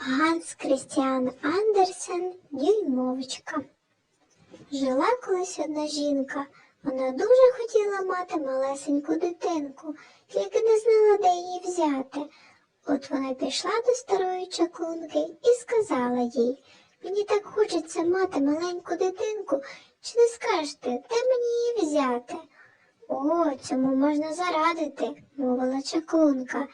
Ганс Крістіан Андерсен Дюймовочка. Жила колись одна жінка. Вона дуже хотіла мати малесеньку дитинку, тільки не знала, де її взяти. От вона пішла до старої чаклунки і сказала їй, мені так хочеться мати маленьку дитинку, чи не скажете, де мені її взяти? О, цьому можна зарадити, мовила чаклунка.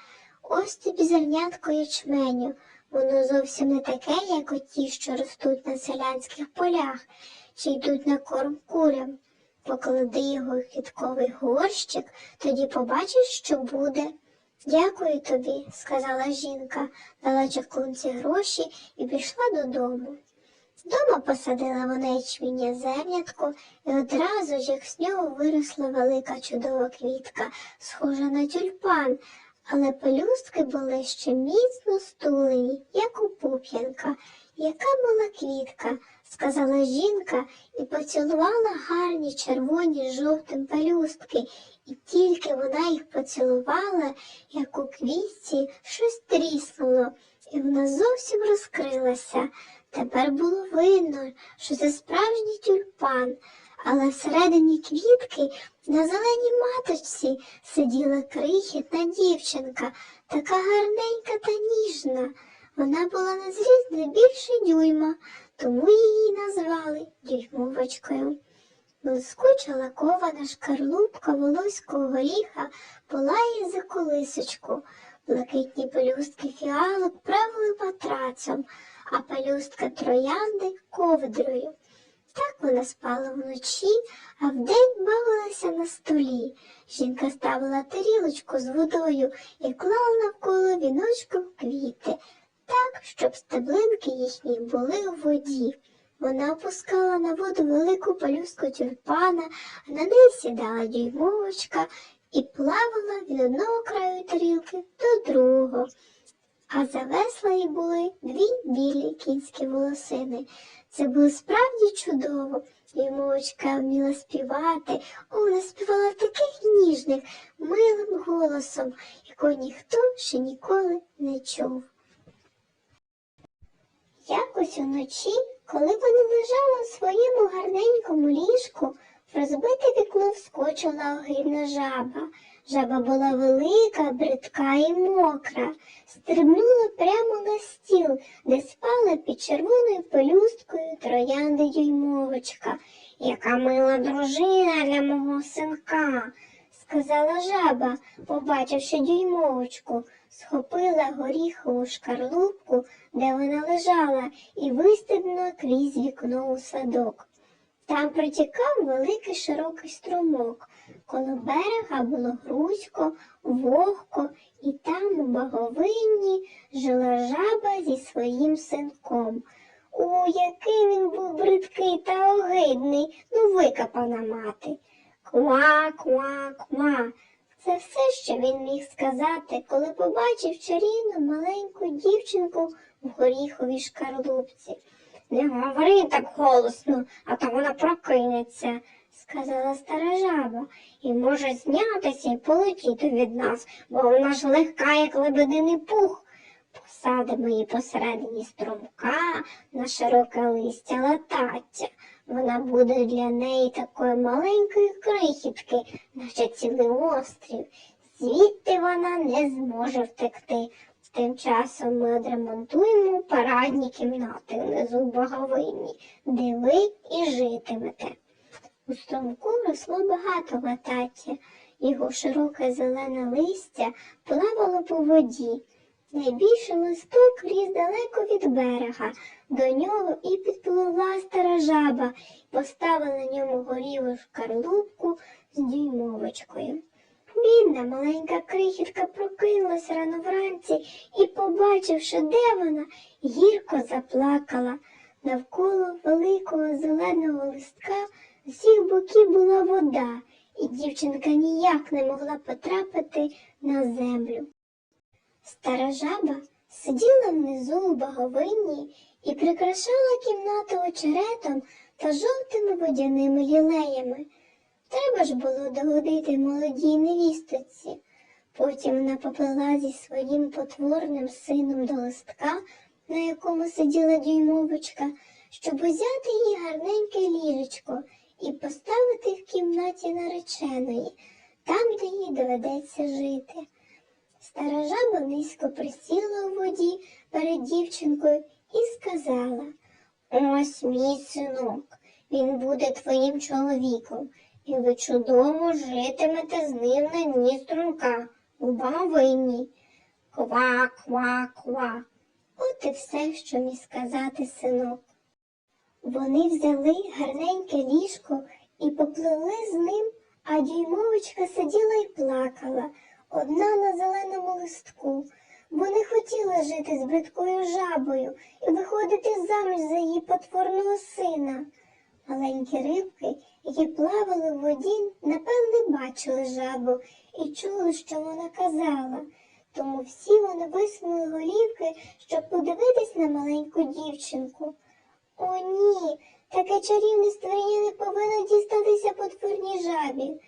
Ось тобі зернятко ячменю. Воно зовсім не таке, як оті, що ростуть на селянських полях, чи йдуть на корм курям. Поклади його в квітковий горщик, тоді побачиш, що буде. Дякую тобі, сказала жінка, дала чаклунці гроші і пішла додому. Дома посадила вона ячміння зернятко, і одразу ж як з нього виросла велика чудова квітка, схожа на тюльпан, але пелюстки були ще міцно стулені, як у пуп'янка. Яка мала квітка, сказала жінка і поцілувала гарні червоні з жовтим пелюстки, і тільки вона їх поцілувала, як у квітці щось тріснуло, і вона зовсім розкрилася. Тепер було видно, що це справжній тюльпан, але всередині квітки на зеленій маточці сиділа крихітна дівчинка, така гарненька та ніжна. Вона була на зріст не більше дюйма, тому її назвали дюймовочкою. Блискуча лакована шкарлупка волоського горіха була їй за колисочку. Блакитні пелюстки фіалок правили матрацом, а пелюстка троянди ковдрою. Так вона спала вночі, а вдень бавилася на столі. Жінка ставила тарілочку з водою і клала навколо віночком квіти, так, щоб стеблинки їхні були у воді. Вона опускала на воду велику пелюстку тюльпана, а на неї сідала дюймовочка і плавала від одного краю тарілки до другого. А за весла їй були дві білі кінські волосини. Це було справді чудово. Дюймовочка вміла співати, О, вона співала таких ніжних, милим голосом, якого ніхто ще ніколи не чув. Якось уночі, коли вони лежали у своєму гарненькому ліжку, в розбите вікно вскочила огидна жаба. Жаба була велика, бридка і мокра, стрибнула прямо на стіл, де спала під червоною пелюсткою троянди дюймовочка. Яка мила дружина для мого синка, сказала жаба, побачивши дюймовочку, схопила горіхову шкарлупку, де вона лежала, і вистрибнула крізь вікно у садок. Там протікав великий широкий струмок. Коло берега було грузько, вогко, і там у баговинні жила жаба зі своїм синком. У який він був бридкий та огидний, ну викопана мати. Ква, ква, ква. Це все, що він міг сказати, коли побачив чарівну маленьку дівчинку в горіховій шкарлупці. Не говори так голосно, а то вона прокинеться, сказала стара жаба, і може знятися і полетіти від нас, бо вона ж легка, як лебединий пух. Посадимо її посередині струмка на широке листя латаття. Вона буде для неї такої маленької крихітки, наче цілий острів. Звідти вона не зможе втекти. Тим часом ми одремонтуємо парадні кімнати внизу в баговині, де ви і житимете. У струмку росло багато латаття, його широке зелене листя плавало по воді. Найбільший листок ріс далеко від берега. До нього і підпливла стара жаба, поставила на ньому горілу шкарлупку з дюймовочкою. Бідна маленька крихітка прокинулась рано вранці і, побачивши, де вона, гірко заплакала. Навколо великого зеленого листка з усіх боків була вода, і дівчинка ніяк не могла потрапити на землю. Стара жаба сиділа внизу у баговинні і прикрашала кімнату очеретом та жовтими водяними лілеями. Треба ж було догодити молодій невісточці. Потім вона поплила зі своїм потворним сином до листка, на якому сиділа дюймовочка, щоб узяти її гарненьке ліжечко і поставити в кімнаті нареченої, там, де їй доведеться жити. Стара жаба низько присіла у воді перед дівчинкою і сказала Ось мій синок, він буде твоїм чоловіком, і ви чудово житимете з ним на дні струмка, у бавині. Ква, ква, ква. От і все, що міг сказати синок. Вони взяли гарненьке ліжко і попливли з ним, а дюймовочка сиділа і плакала, одна на зеленому листку, бо не хотіла жити з бридкою жабою і виходити заміж за її потворного сина. Маленькі рибки, які плавали в воді, напевне, бачили жабу і чули, що вона казала. Тому всі вони висунули голівки, щоб подивитись на маленьку дівчинку. О, ні, таке чарівне створіння не повинно дістатися потворній жабі.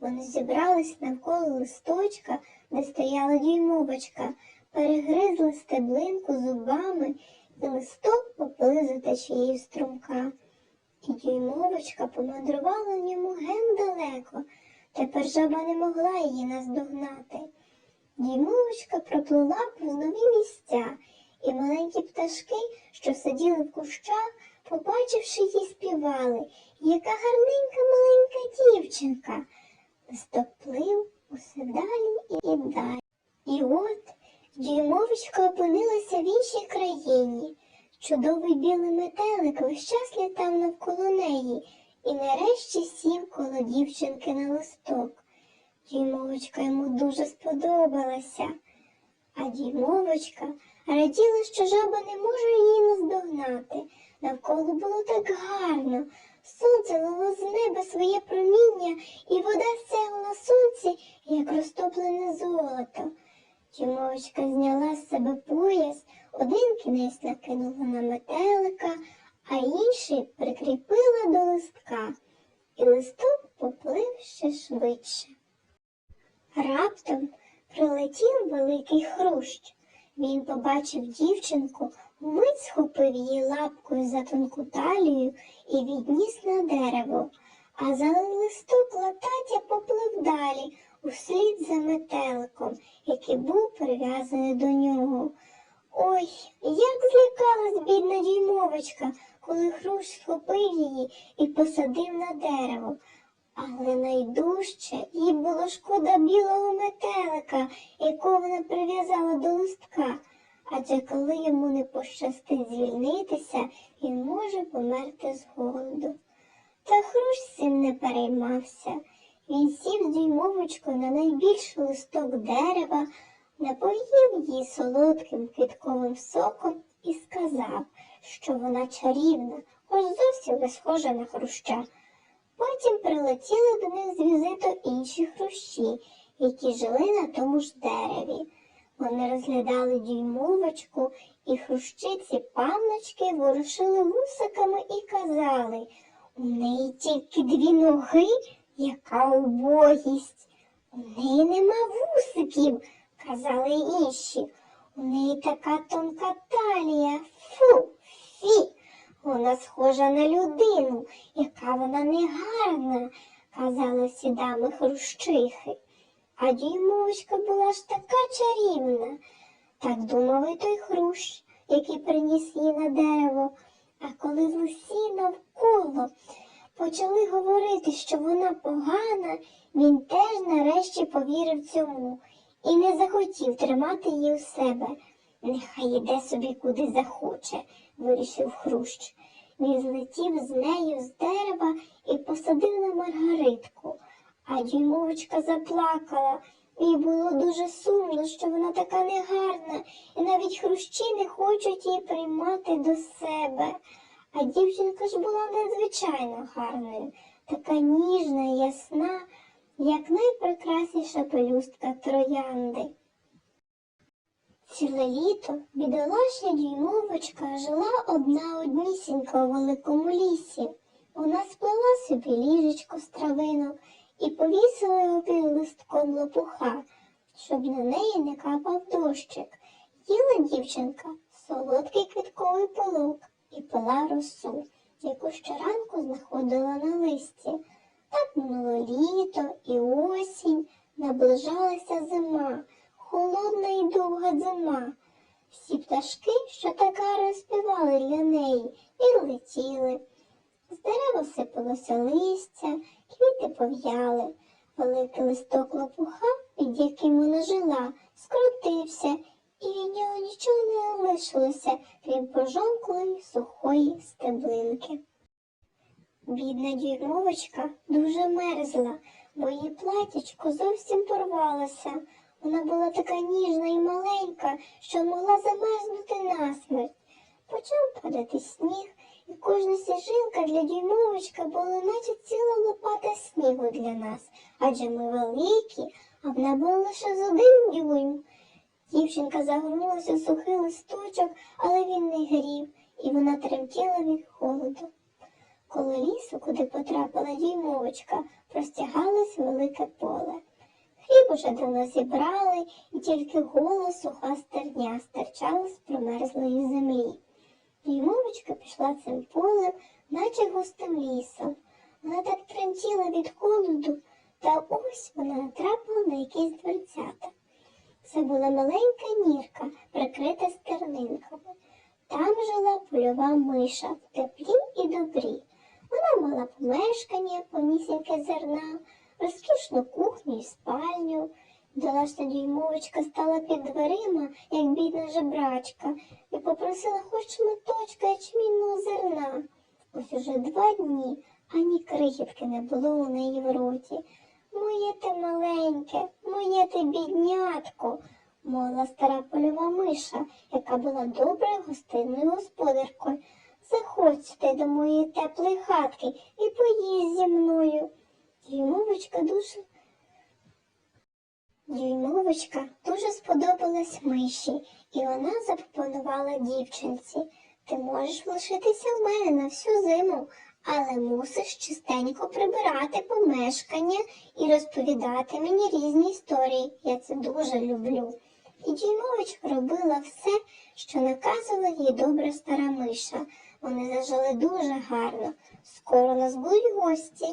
Вони зібрались навколо листочка, де стояла дюймовочка, перегризли стеблинку зубами, і листок поплив за течією струмка. І дюймовочка помандрувала ньому ген далеко. Тепер жаба не могла її наздогнати. Діймовочка проплила повз нові місця, і маленькі пташки, що сиділи в кущах, побачивши її, співали, яка гарненька маленька дівчинка. Листок плив усе далі і далі. І от дюймовочка опинилася в іншій країні. Чудовий білий метелик весь час літав навколо неї і нарешті сів коло дівчинки на листок. Діймовочка йому дуже сподобалася, а діймовочка раділа, що жаба не може її наздогнати. Навколо було так гарно. Сонце лило з неба своє проміння, і вода сяяла на сонці, як розтоплене золото. Дімовочка зняла з себе пояс, один кінець накинула на метелика, а інший прикріпила до листка, і листок поплив ще швидше. Раптом прилетів великий хрущ. Він побачив дівчинку, вмить схопив її лапкою за тонку талію і відніс на дерево, а за листок латаття поплив далі, услід за метеликом, який був прив'язаний до нього. Ой, як злякалась бідна діймовочка, коли хрущ схопив її і посадив на дерево. Але найдужче їй було шкода білого метелика, якого вона прив'язала до листка. Адже коли йому не пощастить звільнитися, він може померти з голоду. Та хрущ цим не переймався. Він сів з дюймовочкою на найбільший листок дерева, напоїв її солодким квітковим соком і сказав, що вона чарівна, хоч зовсім не схожа на хруща. Потім прилетіли до них з візиту інші хрущі, які жили на тому ж дереві. Вони розглядали дюймовочку, і хрущиці панночки ворушили вусиками і казали у неї тільки дві ноги, яка убогість. У неї нема вусиків, казали інші. У неї така тонка талія. Фу, фі. Вона схожа на людину, яка вона негарна, казали всі дами хрущихи. А дюймовочка була ж така чарівна. Так думав і той хрущ, який приніс її на дерево. А коли усі навколо почали говорити, що вона погана, він теж нарешті повірив цьому і не захотів тримати її у себе. Нехай іде собі куди захоче, вирішив хрущ. Він злетів з нею з дерева і посадив на маргаритку. А дюймовочка заплакала. Їй було дуже сумно, що вона така негарна, і навіть хрущі не хочуть її приймати до себе. А дівчинка ж була надзвичайно гарною, така ніжна ясна, як найпрекрасніша пелюстка троянди. Ціле літо бідолашня дюймовочка жила одна однісінька у великому лісі. Вона сплела собі ліжечко з травинок і повісила його листком лопуха, щоб на неї не капав дощик. Їла дівчинка солодкий квітковий полок і пила росу, яку щоранку знаходила на листі. Так минуло літо і осінь, наближалася зима, холодна і довга зима. Всі пташки, що так гарно співали для неї, відлетіли. З дерева сипалося листя, квіти пов'яли. Великий листок лопуха, під яким вона жила, скрутився, і від нього нічого не лишилося, крім пожовклої сухої стеблинки. Бідна дюймовочка дуже мерзла, бо її платячко зовсім порвалося. Вона була така ніжна і маленька, що могла замерзнути насмерть. Почав падати сніг, і кожна сніжинка для дюймовочка була наче ціла лопата снігу для нас, адже ми великі, а вона була лише з один дюйм. Дівчинка загорнулася в сухий листочок, але він не грів, і вона тремтіла від холоду. Коло лісу, куди потрапила діймовочка, простягалось велике поле. Хліб уже давно зібрали, і тільки гола суха стерня стирчала з промерзлої землі. Діймовочка пішла цим полем, наче густим лісом. Вона так тремтіла від холоду, та ось вона натрапила на якісь дверцята. Це була маленька нірка, прикрита стернинками. Там жила польова миша в теплі і добрі. Вона мала помешкання, повнісіньке зерна, розкішну кухню і спальню. Долашна дюймовочка стала під дверима, як бідна жебрачка, і попросила хоч шматочка ячмінного зерна. Ось уже два дні ані крихітки не було у неї в роті. Моє ти маленьке, моє ти біднятко, мовила стара польова миша, яка була доброю гостинною господаркою. Заходь сюди до моєї теплої хатки і поїсть зі мною. Дюймовочка дуже Дюймовочка дуже сподобалась миші, і вона запропонувала дівчинці. Ти можеш лишитися в мене на всю зиму, але мусиш частенько прибирати помешкання і розповідати мені різні історії. Я це дуже люблю. І Дюймовочка робила все, що наказувала їй добра стара миша. Вони зажили дуже гарно. Скоро нас будуть гості,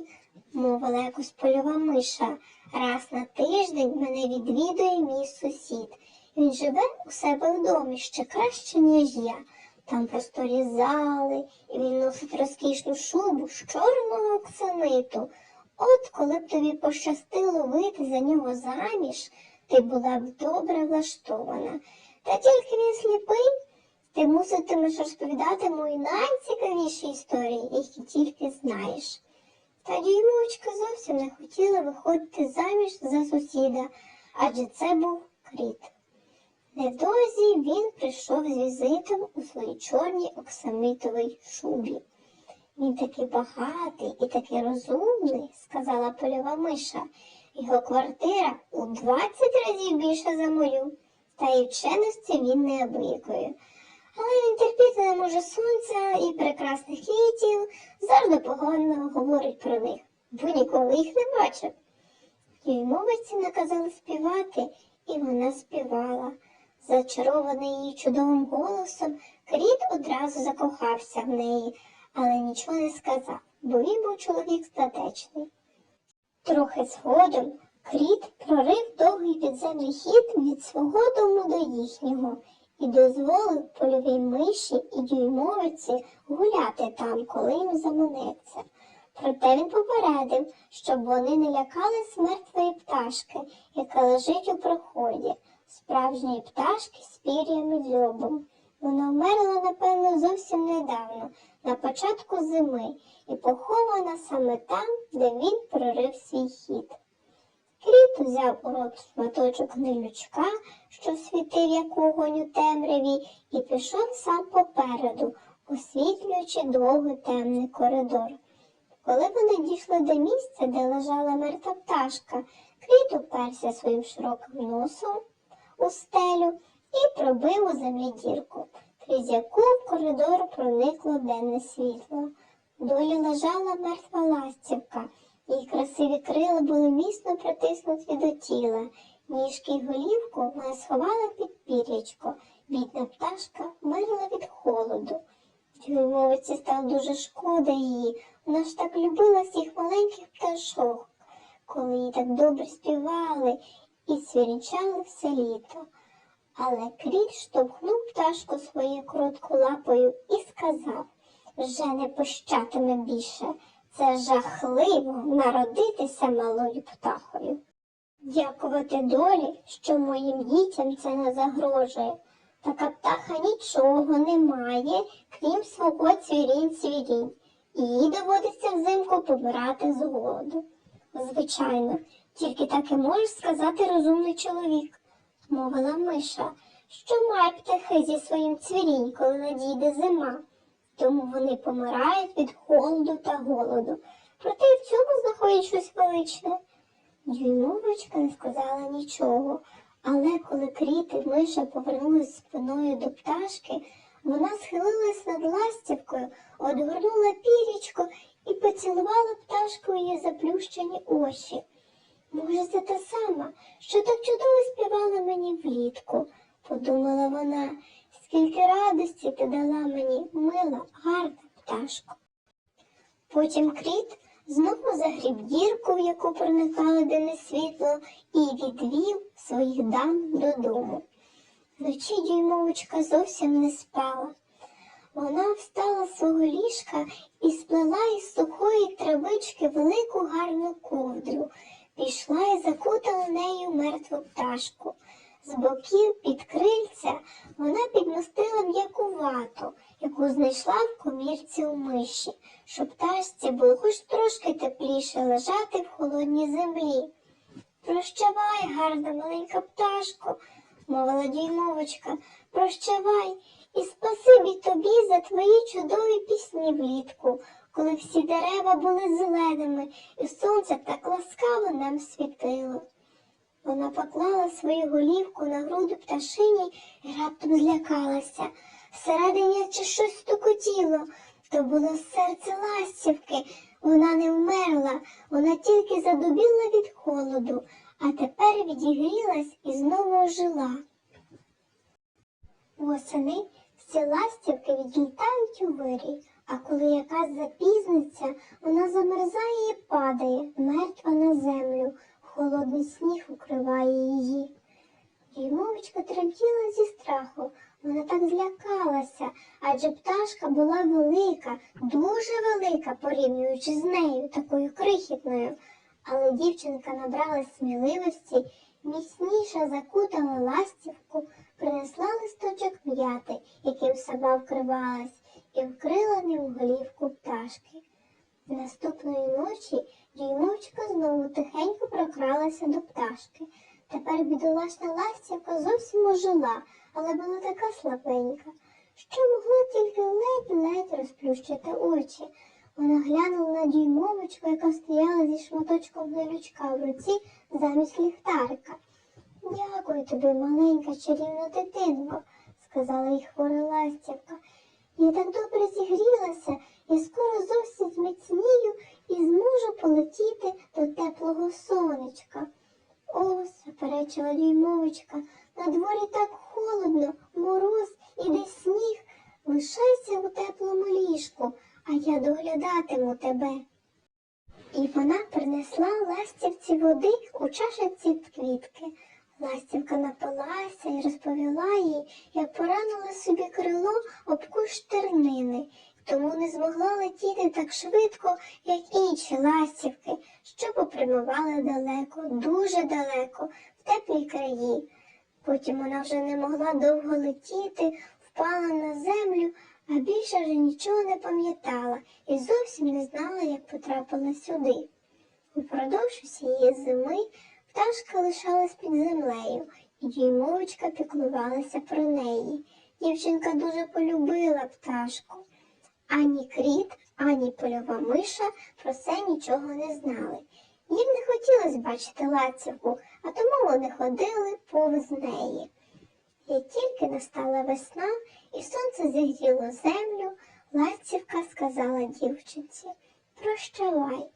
мовила якось польова миша. Раз на тиждень мене відвідує мій сусід. Він живе у себе в домі ще краще, ніж я. Там просторі зали, і він носить розкішну шубу з чорного оксамиту. От коли б тобі пощастило вийти за нього заміж, ти була б добре влаштована. Та тільки він сліпий, ти муситимеш розповідати мої найцікавіші історії, які тільки знаєш. Та дюймовочка зовсім не хотіла виходити заміж за сусіда, адже це був кріт. Недовзі він прийшов з візитом у своїй чорній оксамитовій шубі. Він такий багатий і такий розумний, сказала польова миша. Його квартира у 20 разів більша за мою, та й вченості він неабиякою. Але він терпіти не може сонця і прекрасних квітів, завжди погано говорить про них, бо ніколи їх не бачив. Їй мовиці наказали співати, і вона співала. Зачарований її чудовим голосом, Кріт одразу закохався в неї, але нічого не сказав, бо він був чоловік статечний. Трохи згодом Кріт прорив довгий підземний хід від свого дому до їхнього і дозволив польовій миші і дюймовиці гуляти там, коли їм заманеться. Проте він попередив, щоб вони не лякали мертвої пташки, яка лежить у проході, справжньої пташки з пір'ям і дзьобом. Вона вмерла, напевно, зовсім недавно, на початку зими, і похована саме там, де він прорив свій хід. Кріт узяв у рот шматочок гнилючка, що світив як огонь у темряві, і пішов сам попереду, освітлюючи довгий темний коридор. Коли вони дійшли до місця, де лежала мертва пташка, Кріт уперся своїм широким носом у стелю і пробив у землі дірку, крізь яку в коридор проникло денне світло. Долі лежала мертва ластівка, її красиві крила були міцно притиснуті до тіла. Ніжки й голівку вона сховала під пір'ячко. Бідна пташка мерла голоду. Дюймовиці стало дуже шкода її. Вона ж так любила всіх маленьких пташок, коли їй так добре співали і свірінчали все літо. Але кріт штовхнув пташку своєю короткою лапою і сказав вже не пощатиме більше. Це жахливо народитися малою птахою. Дякувати долі, що моїм дітям це не загрожує. Така птаха нічого не має, крім свого цвірінь-цвірінь. Їй доводиться взимку помирати з голоду. Звичайно, тільки так і може сказати розумний чоловік, мовила миша, що має птахи зі своїм цвірінь, коли надійде зима. Тому вони помирають від холоду та голоду. Проте й в цьому знаходять щось величне. Дюймовочка не сказала нічого, але коли кріт і миша повернулись спиною до пташки, вона схилилась над ластівкою, одгорнула пірічко і поцілувала пташку її заплющені очі. Може, це та сама, що так чудово співала мені влітку, подумала вона, скільки радості ти дала мені, мила, гарна пташко. Потім кріт знову загріб дірку, в яку проникало денне світло, і відвів своїх дам додому. Вночі дюймовочка зовсім не спала. Вона встала з свого ліжка і сплела із сухої травички велику гарну ковдру, пішла і закутала нею мертву пташку. З боків під крильця вона підмостила м'яку вату, яку знайшла в комірці у миші, щоб пташці було хоч трошки тепліше лежати в холодній землі. Прощавай, гарна маленька пташко, мовила дюймовочка, прощавай і спасибі тобі за твої чудові пісні влітку, коли всі дерева були зеленими, і сонце так ласкаво нам світило. Вона поклала свою голівку на груди пташині і раптом злякалася. Всередині чи щось стукотіло, то було серце ластівки. Вона не вмерла, вона тільки задубіла від холоду, а тепер відігрілась і знову ожила. Восени всі ластівки відлітають у вирій, а коли якась запізниться, вона замерзає і падає, мертва на землю, холодний сніг укриває її. Дюймовочка тремтіла зі страху, вона так злякалася, адже пташка була велика, дуже велика, порівнюючи з нею, такою крихітною. Але дівчинка набралась сміливості, міцніше закутала ластівку, принесла листочок м'яти, яким сама вкривалась, і вкрила ним голівку пташки. Наступної ночі дюймовчика знову тихенько прокралася до пташки. Тепер бідолашна ластівка зовсім ожила, але була така слабенька, що могла тільки ледь-ледь розплющити очі. Вона глянула на дюймовочку, яка стояла зі шматочком гнилючка в руці замість ліхтарика. Дякую тобі, маленька чарівна дитинко, сказала їй хвора ластівка. Я так добре зігрілася, я скоро зовсім зміцнію і зможу полетіти до теплого сонечка. О, заперечила дюймовочка, на дворі так холодно, мороз і десь сніг. Лишайся у теплому ліжку, а я доглядатиму тебе. І вона принесла ластівці води у чашиці квітки. Ластівка напилася і розповіла їй, як поранила собі крило об кущ тернини, тому не змогла летіти так швидко, як інші ластівки, що попрямували далеко, дуже далеко, в теплі краї. Потім вона вже не могла довго летіти, впала на землю, а більше вже нічого не пам'ятала і зовсім не знала, як потрапила сюди. Упродовж усієї зими пташка лишалась під землею, і дюймовочка піклувалася про неї. Дівчинка дуже полюбила пташку. Ані кріт, ані польова миша про це нічого не знали. Їм не хотілося бачити лацівку, а тому вони ходили повз неї. Як тільки настала весна і сонце зігріло землю, ластівка сказала дівчинці Прощавай.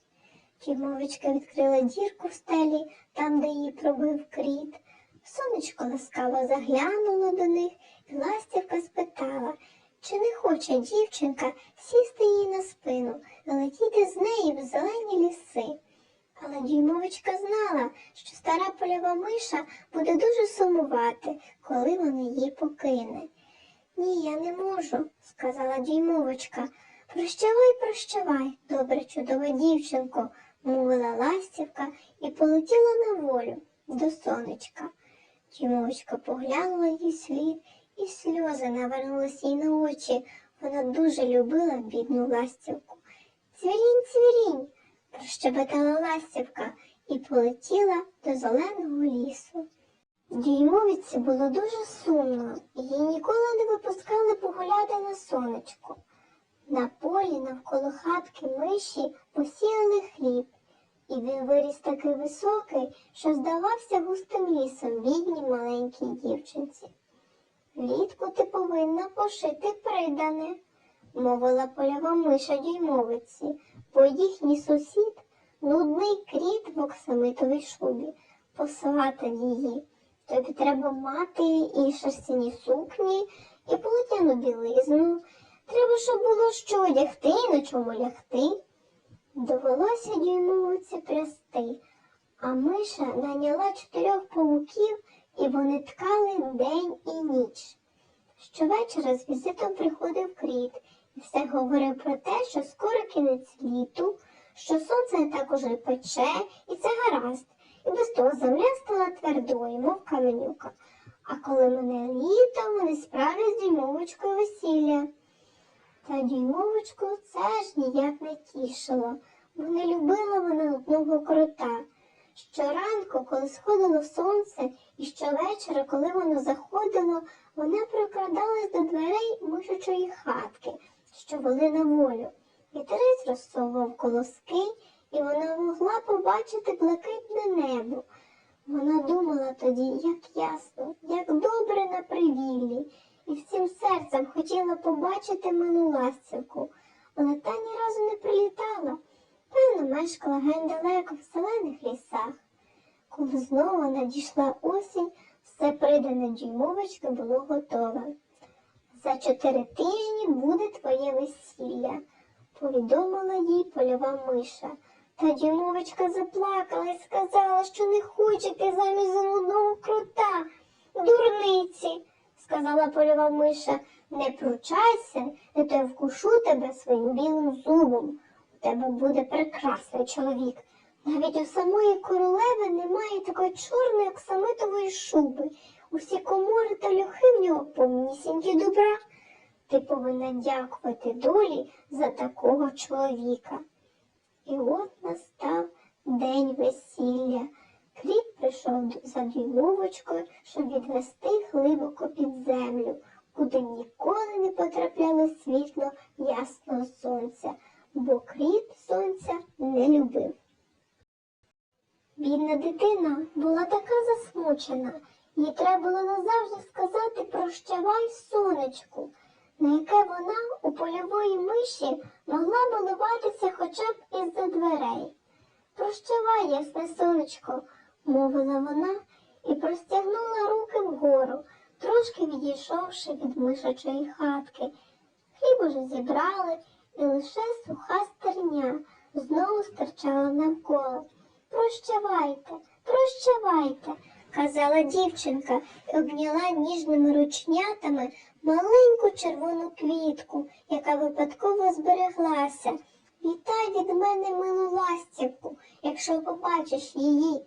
Тімовичка відкрила дірку в стелі, там, де її пробив кріт. Сонечко ласкаво заглянуло до них, і ластівка спитала, чи не хоче дівчинка сісти їй на спину летіти з нею в зелені ліси. Але дюймовочка знала, що стара польова миша буде дуже сумувати, коли вона її покине. Ні, я не можу, сказала дюймовочка. Прощавай, прощавай, добре чудова дівчинко, мовила ластівка і полетіла на волю до сонечка. Дюймовочка поглянула їй слід, і сльози навернулися їй на очі. Вона дуже любила бідну ластівку. Цвірінь, цвірінь, прощебетала ластівка і полетіла до зеленого лісу. Дюймовиці було дуже сумно, її ніколи не випускали погуляти на сонечку. На полі навколо хатки миші посіяли хліб, і він виріс такий високий, що здавався густим лісом бідній маленькій дівчинці. Влітку ти повинна пошити придане, мовила польова миша дюймовиці, бо їхній сусід, нудний кріт в оксамитовій шубі, посватав її. Тобі треба мати і шерстяні сукні, і полотняну білизну. Треба, щоб було що одягти і на чому лягти. Довелося дюймовиці прясти, а миша наняла чотирьох павуків, і вони ткали день і ніч. Щовечора з візитом приходив кріт і все говорив про те, що скоро кінець літу, що сонце так уже пече, і це гаразд. І без того земля стала твердою, мов каменюка. А коли мене літо, вони справлять з дюймовочкою весілля. Та дюймовочку це ж ніяк не тішило, бо не любила вона одного крота. Щоранку, коли сходило сонце, і щовечора, коли воно заходило, вона прокрадалась до дверей мишучої хатки, що вели на волю. Вітерець розсовував колоски, і вона могла побачити блакитне небо. Вона думала тоді, як ясно, як добре на привіллі, і всім серцем хотіла побачити милу ластівку, але та ні разу не прилітала. Певно, мешкала ген далеко в зелених лісах. Коли знову надійшла осінь, все придане дюймовочки було готове. За чотири тижні буде твоє весілля, повідомила їй польова миша. Та дюймовочка заплакала і сказала, що не хоче ти замість занудного крута. Дурниці, сказала польова миша, не пручайся, не то я вкушу тебе своїм білим зубом. У тебе буде прекрасний чоловік. Навіть у самої королеви немає такої чорної оксамитової шуби. Усі комори та льохи в нього повнісінькі добра. Ти повинна дякувати долі за такого чоловіка. І от настав день весілля. Кріт прийшов за дюймовочкою, щоб відвести глибоко під землю, куди ніколи не потрапляло світло ясного сонця, бо кріт сонця не любив. Бідна дитина була така засмучена, їй треба було назавжди сказати прощавай сонечку, на яке вона у польової миші могла балуватися хоча б із-за дверей. Прощавай, ясне сонечко, мовила вона і простягнула руки вгору, трошки відійшовши від мишачої хатки. Хліб уже зібрали, і лише суха стерня знову стирчала навколо. Прощавайте, прощавайте, казала дівчинка і обняла ніжними ручнятами маленьку червону квітку, яка випадково збереглася. Вітай від мене милу ластівку, якщо побачиш її.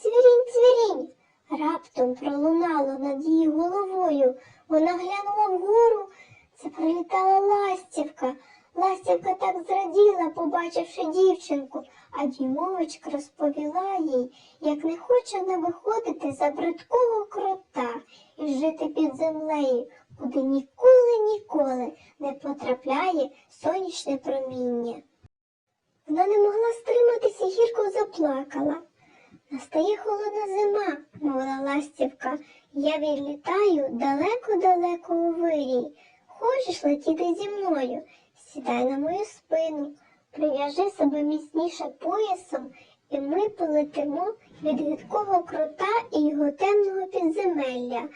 Цвірінь, цвірінь. Раптом пролунало над її головою. Вона глянула вгору. Це прилітала ластівка. Ластівка так зраділа, побачивши дівчинку, а дімовочка розповіла їй, як не хоче вона виходити за бридкого крота і жити під землею, куди ніколи, ніколи не потрапляє сонячне проміння. Вона не могла стриматися гірко заплакала. Настає холодна зима, мовила ластівка. Я відлітаю далеко-далеко у вирій. Хочеш летіти зі мною? Сідай на мою спину, прив'яжи себе міцніше поясом, і ми полетимо від гидкого крота і його темного підземелля.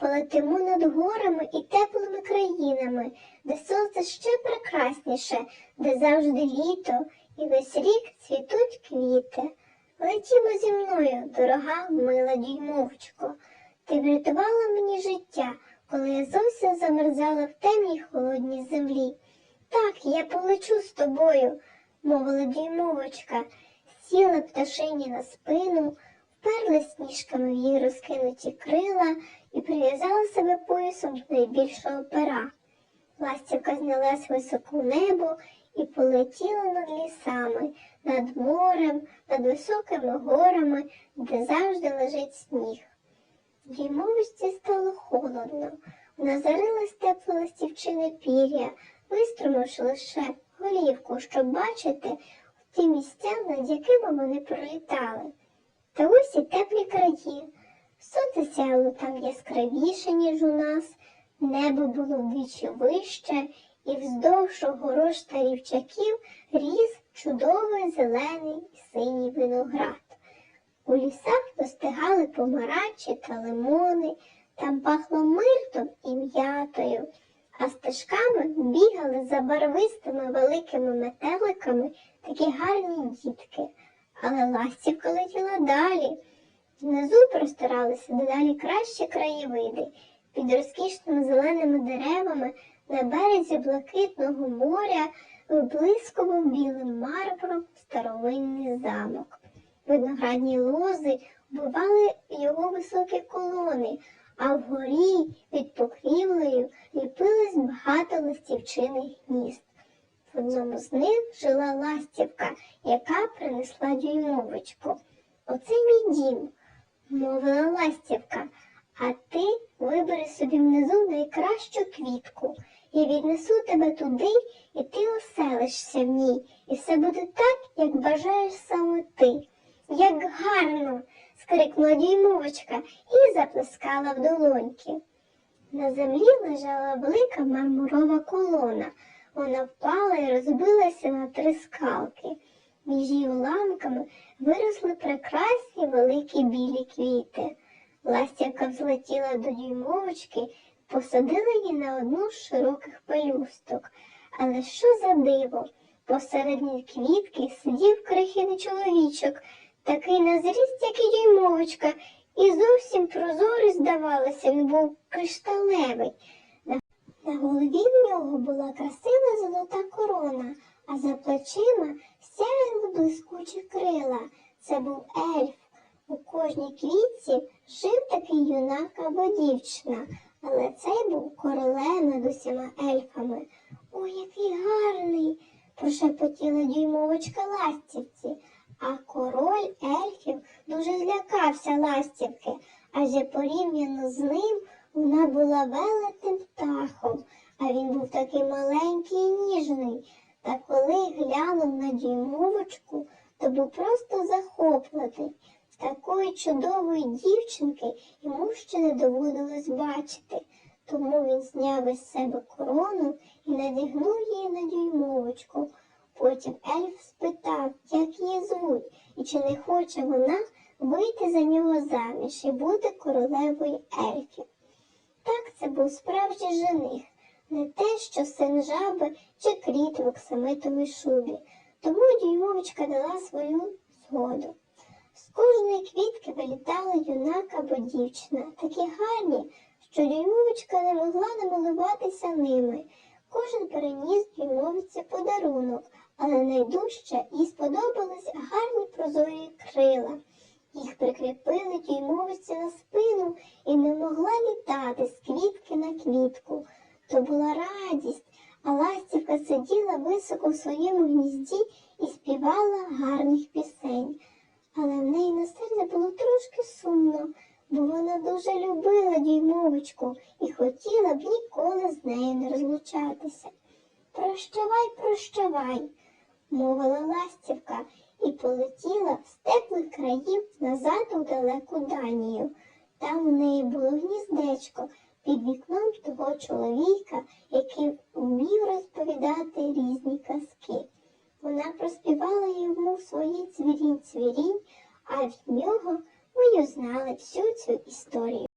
полетимо над горами і теплими країнами, де сонце ще прекрасніше, де завжди літо і весь рік цвітуть квіти. Летімо зі мною, дорога мила дюймовочко. Ти врятувала мені життя, коли я зовсім замерзала в темній холодній землі. Так, я полечу з тобою, мовила дюймовочка, сіла пташині на спину, вперлась ніжками в її розкинуті крила і прив'язала себе поясом до найбільшого пера. Ластівка знялась високо в небо і полетіла над лісами, над морем, над високими горами, де завжди лежить сніг. Діймовості стало холодно. Вона зарилась тепло ластівчине пір'я, виструмивши лише голівку, щоб бачити ті місця, над якими вони пролітали. Та ось і теплі краї. Сонце сяяло там яскравіше, ніж у нас, небо було вдвічі вище, і вздовж огорож рівчаків ріс чудовий зелений синій виноград. У лісах достигали помаранчі та лимони, там пахло миртом і м'ятою, а стежками бігали за барвистими великими метеликами такі гарні дітки. Але ластівка летіла далі. Внизу простиралися дедалі кращі краєвиди. Під розкішними зеленими деревами на березі блакитного моря виблискував білим мармуром старовинний замок. Виноградні лози вбивали його високі колони, а вгорі під покрівлею ліпилось багато ластівчиних гнізд. В одному з них жила ластівка, яка принесла дюймовочку. Оце мій дім, мовила ластівка, а ти вибери собі внизу найкращу квітку. Я віднесу тебе туди, і ти оселишся в ній, і все буде так, як бажаєш саме ти. Як гарно. скрикнула дюймовочка і заплескала в долоньки. На землі лежала велика мармурова колона. Вона впала і розбилася на три скалки. Між її уламками виросли прекрасні великі білі квіти. Ластівка взлетіла до дюймовочки посадила її на одну з широких пелюсток. Але що за диво? Посередині квітки сидів крихітний чоловічок, такий на зріст, як і дюймовочка, і зовсім прозорий, здавалося, він був кришталевий. На, на голові в нього була красива золота корона, а за плечима сяяли блискучі крила. Це був ельф. У кожній квітці жив такий юнак або дівчина, але цей був королем над усіма ельфами. Ой, який гарний! прошепотіла дюймовочка ластівці, а король ельфів дуже злякався ластівки, адже порівняно з ним вона була велетним птахом, а він був такий маленький і ніжний. Та коли глянув на дюймовочку, то був просто захоплений. Такої чудової дівчинки йому ще не доводилось бачити, тому він зняв із себе корону і надягнув її на дюймовочку. Потім ельф спитав, як її звуть, і чи не хоче вона вийти за нього заміж і бути королевою ельфів. Так це був справжній жених, не те, що син жаби чи кріт в оксамитовій шубі. Тому дюймовочка дала свою згоду. З кожної квітки вилітали юнак або дівчина, такі гарні, що дюймовочка не могла не милуватися ними. Кожен переніс дюймовиці подарунок, але найдужче їй сподобались гарні прозорі крила. Їх прикріпили дюймовиці на спину і не могла літати з квітки на квітку. То була радість, а ластівка сиділа високо в своєму гнізді і співала гарних пісень. Але в неї на серці було трошки сумно, бо вона дуже любила дюймовочку і хотіла б ніколи з нею не розлучатися. Прощавай, прощавай, мовила ластівка і полетіла з теплих країв назад у далеку Данію. Там у неї було гніздечко під вікном того чоловіка, який вмів розповідати різні казки. Вона проспівала йому свої цвірінь цвірінь, а від нього ми узнали всю цю історію.